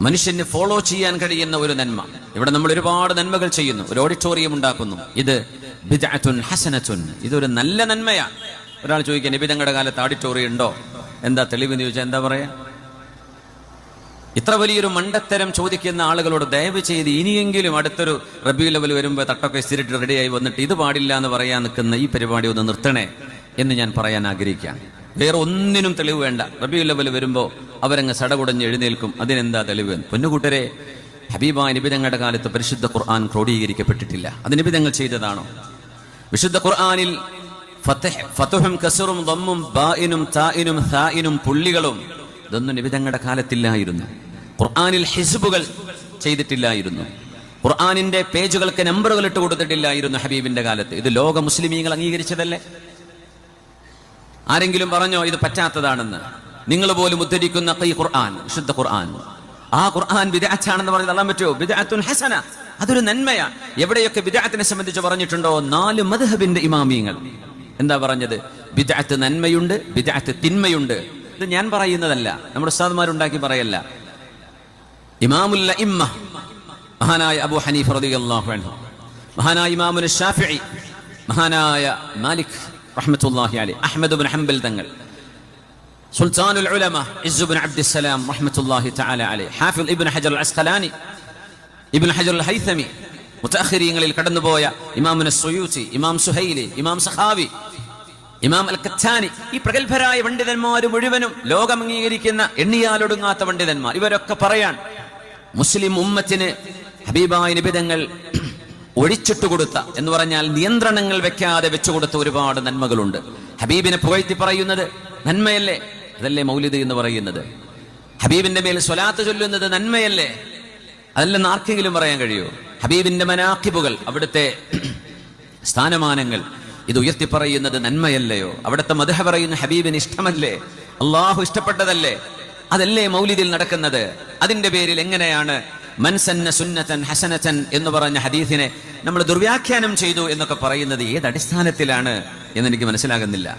മനുഷ്യന് ഫോളോ ചെയ്യാൻ കഴിയുന്ന ഒരു നന്മ. ഇവിടെ നമ്മൾ ഒരുപാട് നന്മകൾ ചെയ്യുന്നു. ഒരു ഓഡിറ്റോറിയം ഉണ്ടാക്കുന്നു. ഇത് ഹസനത്തുൻ. ഇതൊരു നല്ല നന്മയാണ്. ഒരാൾ ചോദിക്കാൻ നിബിതങ്ങളുടെ കാലത്ത് ഓഡിറ്റോറിയം ഉണ്ടോ? എന്താ തെളിവ് എന്ന് ചോദിച്ചാൽ എന്താ പറയാ? ഇത്ര വലിയൊരു മണ്ടത്തരം ചോദിക്കുന്ന ആളുകളോട് ദയവ് ചെയ്ത് ഇനിയെങ്കിലും അടുത്തൊരു റബി ലെവൽ വരുമ്പോൾ തട്ടൊക്കെ സ്ഥിരിട്ട് റെഡിയായി വന്നിട്ട് ഇത് പാടില്ല എന്ന് പറയാൻ നിൽക്കുന്ന ഈ പരിപാടി ഒന്ന് നിർത്തണേ എന്ന് ഞാൻ പറയാൻ ആഗ്രഹിക്കുകയാണ്. വേറെ ഒന്നിനും തെളിവ് വേണ്ട. റബി ലെവൽ വരുമ്പോൾ അവരങ്ങ് സടകുടഞ്ഞ് എഴുന്നേൽക്കും. അതിനെന്താ തെളിവ്? പൊന്നുകൂട്ടരെ ഹബീബായ നിബിതങ്ങളുടെ കാലത്ത് പരിശുദ്ധ ഖുർആൻ ക്രോഡീകരിക്കപ്പെട്ടിട്ടില്ല. അത് നിബിതങ്ങൾ ചെയ്തതാണോ? വിശുദ്ധ ഖുർആാനിൽ ഫതുഹും കസറും ദമ്മും ബാഇനും താഇനും സാഇനും പുള്ളികളും ഇതൊന്നും നിബിതങ്ങളുടെ കാലത്തില്ലായിരുന്നു. ഖുർആനിൽ ഹിസ്ബുകൾ ചെയ്തിട്ടില്ലായിരുന്നു. ഖുർആനിന്റെ പേജുകൾക്ക് നമ്പറുകൾ ഇട്ട് കൊടുത്തിട്ടില്ലായിരുന്നു ഹബീബിന്റെ കാലത്ത്. ഇത് ലോക മുസ്ലിമീങ്ങൾ അംഗീകരിച്ചതല്ലേ? ആരെങ്കിലും പറഞ്ഞോ ഇത് പറ്റാത്തതാണെന്ന്? നിങ്ങൾ പോലും ഉദ്ധരിക്കുന്ന ഖുർആൻ വിശുദ്ധ ഖുർആൻ. ആ ഖുർആൻ വിദാച്ചാണെന്ന് പറഞ്ഞ് തള്ളാൻ പറ്റുമോ വിദാത്തുൻ ഹസന. അതൊരു നന്മയാണ് എവിടെയൊക്കെ വിദാത്തിനെ സംബന്ധിച്ച് പറഞ്ഞിട്ടുണ്ടോ? നാല് മദ്ഹബിന്റെ ഇമാമിയങ്ങൾ. എന്താ പറഞ്ഞത്? വിദാത്ത് നന്മയുണ്ട് വിദാത്ത് തിന്മയുണ്ട്. ഇത് ഞാൻ പറയുന്നതല്ല. നമ്മുടെ ഉസ്താദ്മാരുണ്ടാക്കി പറയല്ല. ഇമാമുല്ല ഇമ്മ മഹാനായ അബു ഹനീഫ് റളിയല്ലാഹു അൻഹു. മഹാനായ ഇമാമുൽ ഷാഫി മഹാനായ മാലിക് റഹ്മത്തുള്ളാഹി അലൈഹി. അഹ്മദ് ഇബ്നു ഹംബൽ തങ്ങൾ. സുൽത്താനുൽ ഉലമ ഇസ്ബുൻ അബ്ദുസലാം റഹ്മത്തുള്ളാഹി തആല അലൈഹി ഹാഫിൽ ഇബ്നു ഹജർ അൽ അസ്ഖലാനി ഇബ്നു ഹജർ അൽ ഹൈതമി മുതഅഖിരീങ്ങളിൽ കടന്നുപോയ ഇമാമുന സുയൂത്തി ഇമാം സുഹൈലി ഇമാം സഖാവി ഇമാം അൽ കത്താനി ഈ പ്രഗത്ഭരായ പണ്ഡിതന്മാർ മുഴുവനും ലോകം അംഗീകരിക്കുന്ന എണ്ണിയാലൊടുങ്ങാത്ത പണ്ഡിതന്മാർ. ഇവരൊക്കെ പറയാൻ മുസ്ലിം ഉമ്മത്തിന് ഹബീബായ നിബിതങ്ങൾ ഒഴിച്ചിട്ട് കൊടുത്ത എന്ന് പറഞ്ഞാൽ നിയന്ത്രണങ്ങൾ വെക്കാതെ വെച്ചുകൊടുത്ത ഒരുപാട് നന്മകളുണ്ട്. ഹബീബിനെ പുകഴ്ത്തി പറയുന്നത് നന്മയല്ലേ? അതല്ലേ മൗലിദ് എന്ന് പറയുന്നത്? ഹബീബിന്റെ മേൽ സ്വലാത്ത് ചൊല്ലുന്നത് നന്മയല്ലേ? അതല്ലെന്ന് ആർക്കെങ്കിലും പറയാൻ കഴിയുമോ? ഹബീബിന്റെ മനാഖിബുകൾ അവിടുത്തെ സ്ഥാനമാനങ്ങൾ ഇത് ഉയർത്തി പറയുന്നത് നന്മയല്ലയോ? അവിടുത്തെ മധുഹ പറയുന്ന ഹബീബിന് ഇഷ്ടമല്ലേ? അള്ളാഹു ഇഷ്ടപ്പെട്ടതല്ലേ? അതല്ലേ മൗലിദിൽ നടക്കുന്നത്? അതിന്റെ പേരിൽ എങ്ങനെയാണ് മൻസന്ന സുന്നത്തൻ ഹസനത്തൻ എന്ന് പറഞ്ഞ ഹദീസിനെ നമ്മൾ ദുർവ്യാഖ്യാനം ചെയ്തു എന്നൊക്കെ പറയുന്നത് ഏത് അടിസ്ഥാനത്തിലാണ് എന്നെനിക്ക് മനസ്സിലാകുന്നില്ല.